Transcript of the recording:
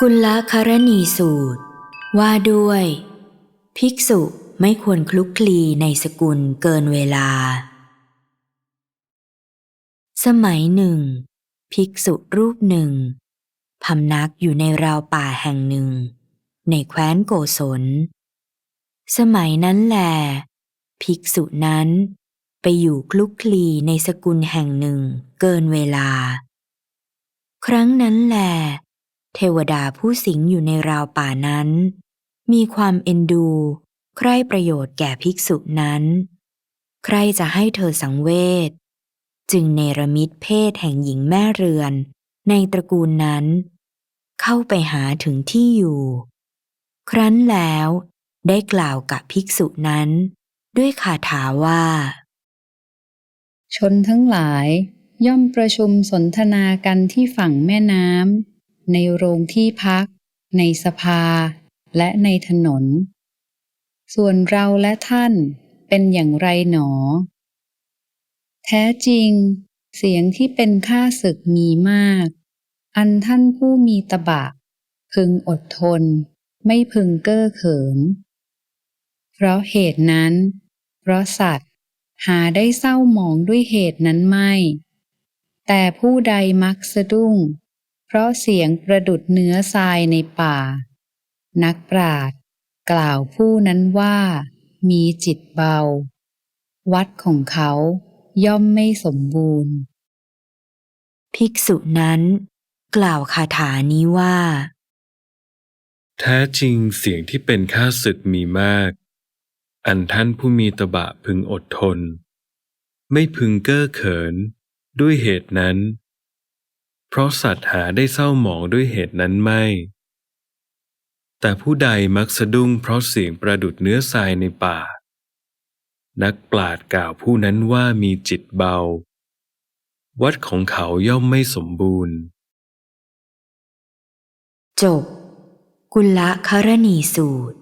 กุลคารณีสูตร ว่าด้วย ภิกษุไม่ควรคลุกคลีในสกุลเกินเวลา สมัยหนึ่ง ภิกษุรูปหนึ่งพำนักอยู่ในราวป่าแห่งหนึ่ง ในแคว้นโกศล สมัยนั้นแหลภิกษุนั้นไปอยู่คลุกคลีในสกุลแห่งหนึ่งเกินเวลา ครั้งนั้นแหล เทวดาผู้สิงอยู่ในราวป่านั้น มีความเอ็นดู ใคร่ประโยชน์แก่ภิกษุนั้น ใครจะให้เธอสังเวช จึงเนรมิตเพศแห่งหญิงแม่เรือน ในตระกูลนั้น เข้าไปหาถึงที่อยู่ ครั้นแล้วได้กล่าวกับภิกษุนั้น ด้วยคาถาว่า ชนทั้งหลายย่อมประชุมสนทนากันที่ฝั่งแม่น้ำ ในโรงที่พัก ในสภา และในถนน ส่วนเราและท่านเป็นอย่างไรหนอ แท้จริง เสียงที่เป็นข้าศึกมีมาก อันท่านผู้มีตบะ พึงอดทน ไม่พึงเก้อเขิน เพราะเหตุนั้น เพราะสัตว์หาได้เศร้าหมองด้วยเหตุนั้นไม่ แต่ผู้ใดมักสะดุ้ง ราะเสียงประดุดเนื้อทรายในป่า นักปราชญ์กล่าวผู้นั้นว่า มีจิตเบา วัดของเขาย่อมไม่สมบูรณ์ ภิกษุนั้น กล่าวคาถานี้ว่า แท้จริงเสียงที่เป็นข้าศึกมีมาก อันท่านผู้มีตบะพึงอดทน ไม่พึงเก้อเขิน ด้วยเหตุนั้น เพราะสัตว์หาได้เศร้าหมองด้วยเหตุนั้นไม่ แต่ผู้ใดมักสะดุ้งเพราะเสียงประดุดเนื้อทรายในป่า นักปราชญ์กล่าวผู้นั้นว่ามีจิตเบา วัดของเขาย่อมไม่สมบูรณ์ จบ กุลละคารณีสูตร